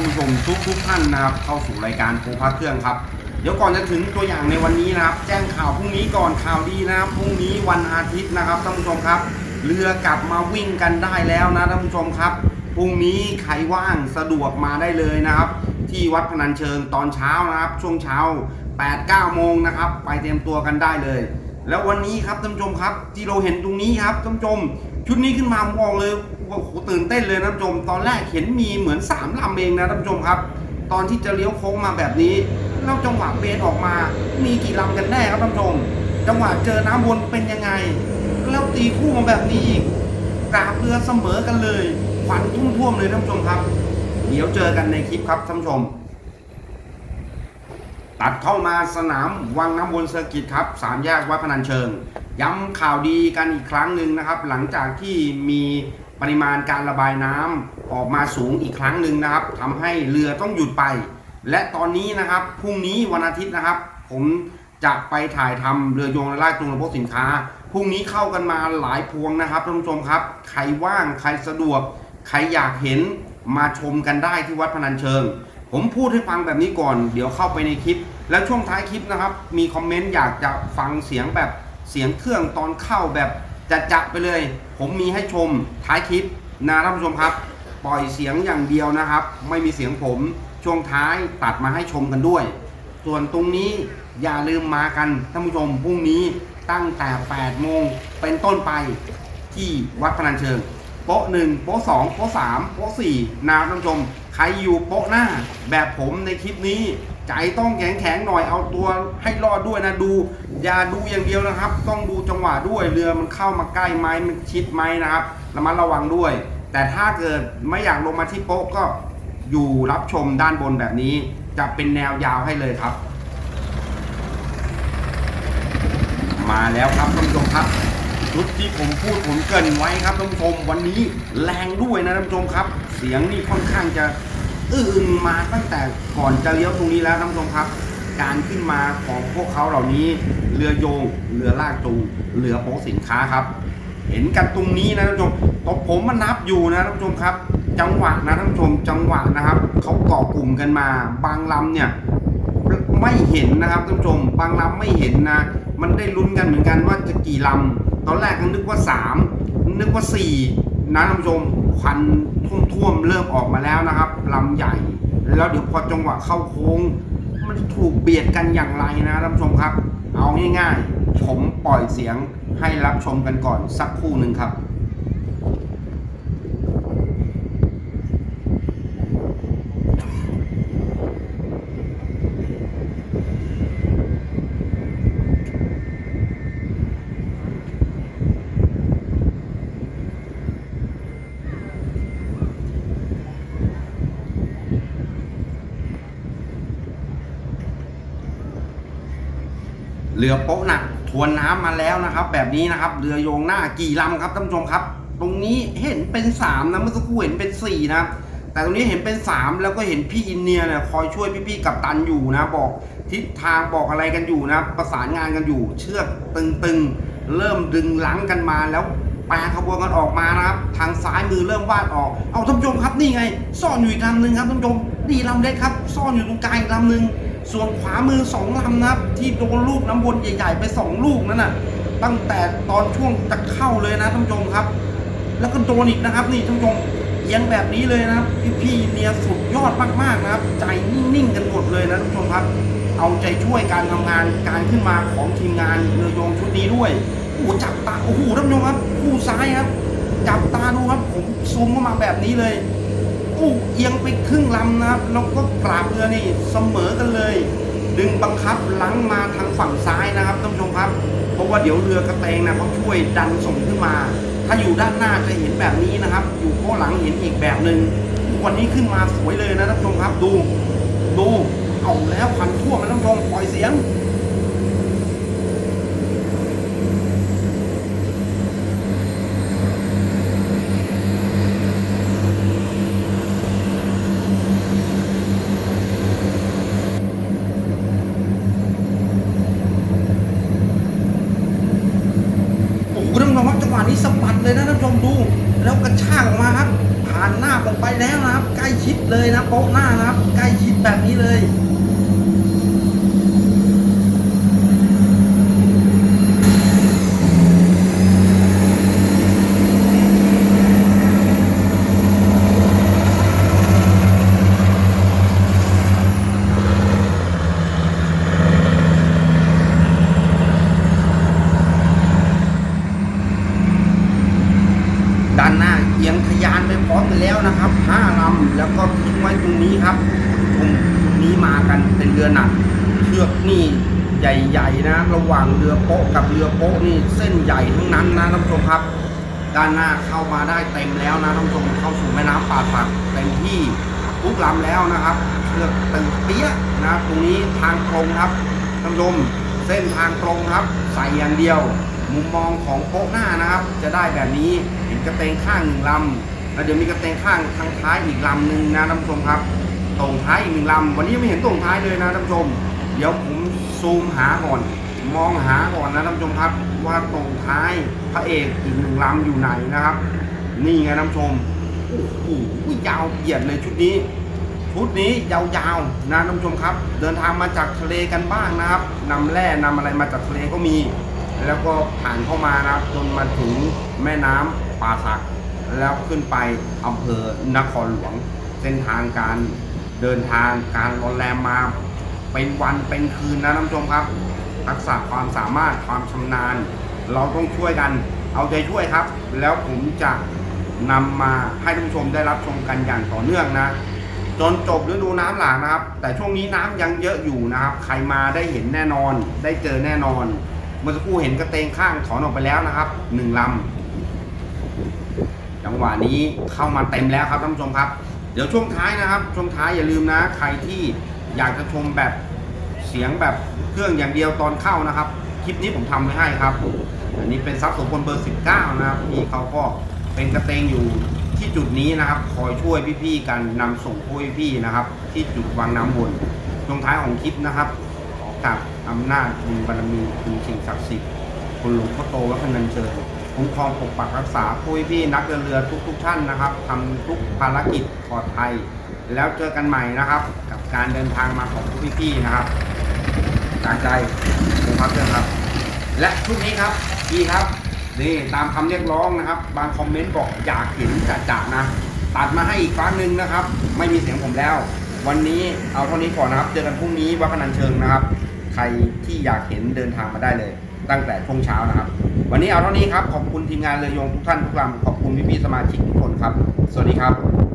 านผู้ชมทุกทุกท่านนะครับเข้าสู่รายการโพพักเครื่องครับ เดี๋ยวก่อนจะถึงตัวอย่างในวันนี้นะครับ แจ้งข่าวพรุ่งนี้ก่อนข่าวดีนะครับพรุ่งนี้วันอาทิตย์นะครับท่านผู้ชมครับ เรือกลับมาวิ่งกันได้แล้วนะท่านผู้ชมครับพรุ่งนี้ใครว่างสะดวกมาได้เลยนะครับ ที่วัดพนัญเชิงตอนเช้านะครับ ช่วงเช้า8-9โมงนะครับ ไปเตรียมตัวกันได้เลย แล้ววันนี้ครับท่านผู้ชมครับ ที่เราเห็นตรงนี้ครับท่านผู้ชม ชุดนี้ขึ้นมาผมบอกเลยว่าโอ้โหตื่นเต้นเลยนะท่านผู้ชม ตอนแรกเห็นมีเหมือนสามลำเองนะท่านผู้ชมครับ ตอนที่จะเลี้ยวโค้งมาแบบนี้แล้วจังหวะเบนออกมา มีกี่ลำกันแน่ครับท่านผู้ชม จังหวะเจอน้ำวนเป็นยังไง แล้วตีคู่มาแบบนี้อีกกราบเรือเสมอกันเลยควันท่วมๆเลยท่านผู้ชมครับ เดี๋ยวเจอกันในคลิปครับท่านผู้ชม ตัดเข้ามาสนามวังน้ำวนเซอร์กิตครับสามแยกวัดพนัญเชิง ย้ำข่าวดีกันอีกครั้งหนึ่งนะครับ หลังจากที่มีปริมาณการระบายน้ำออกมาสูงอีกครั้งหนึ่งนะครับทำให้เรือต้องหยุดไป และตอนนี้นะครับพรุ่งนี้วันอาทิตย์นะครับ ผมจะไปถ่ายทำเรือโยงและลากจูงระบบสินค้าพรุ่งนี้เข้ากันมาหลายพวงนะครับท่านผู้ชมครับ ใครว่างใครสะดวก ใครอยากเห็นมาชมกันได้ที่วัดพนัญเชิง ผมพูดให้ฟังแบบนี้ก่อน เดี๋ยวเข้าไปในคลิป แล้วช่วงท้ายคลิปนะครับ มีคอมเมนต์อยากจะฟังเสียงแบบเสียงเครื่องตอนเข้าแบบจะจะๆไปเลย ผมมีให้ชมท้ายคลิปนะท่านผู้ชมครับ ปล่อยเสียงอย่างเดียวนะครับ ไม่มีเสียงผมช่วงท้ายตัดมาให้ชมกันด้วย ส่วนตรงนี้อย่าลืมมากันท่านผู้ชมพรุ่งนี้ตั้งแต่ 8 โมงเป็นต้นไปที่วัดพนัญเชิง โป๊ะหนึ่งโป๊ะสองโป๊ะสามโป๊ะสี่นะท่านผู้ชม ใครอยู่โป๊ะหน้าแบบผมในคลิปนี้ ใจต้องแข็งแข็งๆหน่อยเอาตัวให้รอดด้วยนะดู อย่าดูอย่างเดียวนะครับ ต้องดูจังหวะด้วยเรือมันเข้ามาใกล้ไหมมันชิดไหมนะครับระมัดระวังด้วย แต่ถ้าเกิดไม่อยากลงมาที่โป๊ะก็อยู่รับชมด้านบนแบบนี้ จะเป็นแนวยาวให้เลยครับ มาแล้วครับท่านผู้ชมครับ ชุดที่ผมพูดผมเกินไว้ครับท่านผู้ชมวันนี้แรงด้วยนะท่านผู้ชมครับ เสียงนี่ค่อนข้างจะอื้งมาตั้งแต่ก่อนจะเลี้ยวตรงนี้แล้วท่านผู้ชมครับ การขึ้นมาของพวกเขาเหล่านี้ เรือโยง เรือลากจูงเรือโป๊สินค้าครับ เห็นกันตรงนี้นะท่านผู้ชมตอนผมมานับอยู่นะท่านผู้ชมครับ จังหวะนะท่านผู้ชมจังหวะนะครับเขาเกาะกลุ่มกันมา บางลำเนี่ยไม่เห็นนะครับท่านผู้ชมบางลำไม่เห็นนะมันได้ลุ้นกันเหมือนกันว่าจะกี่ลำ ตอนแรกก็นึกว่า 3 นึกว่า 4 นะท่านผู้ชมควันท่วมๆเริ่มออกมาแล้วนะครับลำใหญ่ แล้วเดี๋ยวพอจังหวะเข้าโค้ง มันจะถูกเบียดกันอย่างไรนะท่านผู้ชมครับ เอาง่ายๆ ผมปล่อยเสียงให้รับชมกันก่อนสักครู่หนึ่งครับ เรือโป๊ะหนักทวนน้ำมาแล้วนะครับ แบบนี้นะครับเรือโยงหน้ากี่ลำครับท่านผู้ชมครับ ตรงนี้เห็นเป็นสามนะเมื่อสักครู่เห็นเป็นสี่นะครับแต่ตรงนี้เห็นเป็นสามแล้วก็เห็นพี่อินเนียเนี่ยคอยช่วยพี่ๆกับตันอยู่นะ บอกทิศทางบอกอะไรกันอยู่นะ ประสานงานกันอยู่ เชือกตึงๆ เริ่มดึงหลังกันมาแล้วแปลขบวนกันออกมานะครับ ทางซ้ายมือเริ่มวาดออก เอาท่านผู้ชมครับนี่ไง ซ่อนอยู่อีกลำหนึ่งครับท่านผู้ชมนี่ลำเล็กครับ ซ่อนอยู่ตรงกลางอีกลำหนึ่ง ส่วนขวามือสองลำนะครับ ที่โดนลูกน้ำวนใหญ่ๆ ไปสองลูกนั่นน่ะ ตั้งแต่ตอนช่วงจะเข้าเลยนะท่านผู้ชมครับ แล้วก็โดนอีกนะครับ นี่ท่านผู้ชมเอียงแบบนี้เลยนะครับพี่ๆเนี่ยสุดยอดมากๆนะครับ ใจนิ่งๆกันหมดเลยนะท่านผู้ชมครับ เอาใจช่วยการทำงานการขึ้นมาของทีมงานเรือยงชุดนี้ด้วยโอ้จับตาโอ้โหท่านผู้ชมครับคู่ซ้ายครับ จับตาดูครับผมซูมเข้ามาแบบนี้เลย เอียงไปครึ่งลำนะครับ แล้วก็กราบเรือนี่เสมอกันเลย ดึงบังคับหลังมาทางฝั่งซ้ายนะครับท่านผู้ชมครับ เพราะว่าเดี๋ยวเรือกระเตงนะเขาช่วยดันส่งขึ้นมา ถ้าอยู่ด้านหน้าจะเห็นแบบนี้นะครับ อยู่ข้างหลังเห็นอีกแบบหนึ่งวันนี้ขึ้นมาสวยเลยนะท่านผู้ชมครับ ดู ดูเอาแล้วพันทั่วมันท่านผู้ชมปล่อยเสียง แล้วกระชากออกมาครับ ผ่านหน้าผมไปแล้วนะครับ ใกล้ชิดเลยนะโป๊ะหน้านะครับ ใกล้ชิดแบบนี้เลย แล้วนะครับห้าลำแล้วก็ทิ้งไว้ตรงนี้ครับตรงนี้มากันเป็นเรือหนักเชือกนี่ใหญ่ๆนะ ระหว่างเรือโป๊ะกับเรือโป๊ะนี่เส้นใหญ่ทั้งนั้นนะท่านผู้ชมครับ ด้านหน้าเข้ามาได้เต็มแล้วนะท่านผู้ชมเข้าสู่แม่น้ำป่าสักเต็มที่ทุกลำแล้วนะครับเชือกตึงเปี้ยนะตรงนี้ทางตรงครับท่านผู้ชมเส้นทางตรงครับ ใส่อย่างเดียว มุมมองของโป๊ะหน้านะครับ จะได้แบบนี้เห็นกระเตงข้างหนึ่งลำ แล้วเดี๋ยวมีกระเตงข้างทางท้ายอีกลำหนึ่งนะท่านผู้ชมครับตรงท้ายอีกหนึ่งลำวันนี้ยังไม่เห็นตรงท้ายเลยนะท่านผู้ชม เดี๋ยวผมซูมหาก่อน มองหาก่อนนะท่านผู้ชมครับว่าตรงท้ายพระเอกอีกหนึ่งลำอยู่ไหนนะครับ นี่ไงท่านผู้ชมโอ้โหยาวเหยียดเลยชุดนี้ชุดนี้ยาวๆนะท่านผู้ชมครับ เดินทางมาจากทะเลกันบ้างนะครับนำแร่นำอะไรมาจากทะเลก็มี แล้วก็ผ่านเข้ามานะครับจนมาถึงแม่น้ำป่าสัก แล้วขึ้นไปอำเภอนครหลวง เส้นทางการเดินทางการรอนแรมมา เป็นวันเป็นคืนนะท่านผู้ชมครับ ทักษะความสามารถความชำนาญ เราต้องช่วยกันเอาใจช่วยครับ แล้วผมจะนำมาให้ท่านผู้ชมได้รับชมกันอย่างต่อเนื่องนะ จนจบฤดูน้ำหลากนะครับ แต่ช่วงนี้น้ำยังเยอะอยู่นะครับ ใครมาได้เห็นแน่นอน ได้เจอแน่นอนเมื่อสักครู่เห็นกระเตงข้างถอนออกไปแล้วนะครับหนึ่งลำ จังหวะนี้เข้ามาเต็มแล้วครับท่านผู้ชมครับ เดี๋ยวช่วงท้ายนะครับช่วงท้ายอย่าลืมนะ ใครที่อยากจะชมแบบเสียงแบบเครื่องอย่างเดียวตอนเข้านะครับ คลิปนี้ผมทำไว้ให้ครับ อันนี้เป็นซับโสพลเบอร์ 19 นะครับพี่เขาก็เป็นกระเตงอยู่ที่จุดนี้นะครับ คอยช่วยพี่ๆกันนำส่งพวกพี่นะครับ ที่จุดวางน้ำวนช่วงท้ายของคลิปนะครับขอกับอำนาจบุญบารมีคุณสิ่งศักดิ์สิทธิ์คุณหลวงพ่อโตวัฒนันเชิญ คุ้มครองปกปักรักษาผู้พี่นักเดินเรือทุกๆท่านนะครับทำทุกภารกิจปลอดภัย แล้วเจอกันใหม่นะครับ กับการเดินทางมาของผู้พี่นะครับจากใจผมพักเชิญครับ และชุดนี้ครับพี่ครับนี่ตามคำเรียกร้องนะครับ บางคอมเมนต์บอกอยากเห็นจ่าๆนะตัดมาให้อีกครั้งหนึ่งนะครับ ไม่มีเสียงผมแล้ว วันนี้เอาเท่านี้ก่อนนะครับ เจอกันพรุ่งนี้วัดพนัญเชิงนะครับ ใครที่อยากเห็นเดินทางมาได้เลย ตั้งแต่ช่วงเช้านะครับ วันนี้เอาเท่านี้ครับ ขอบคุณทีมงานเรือยงทุกท่านทุกลำขอบคุณพี่ๆสมาชิกทุกคนครับ สวัสดีครับ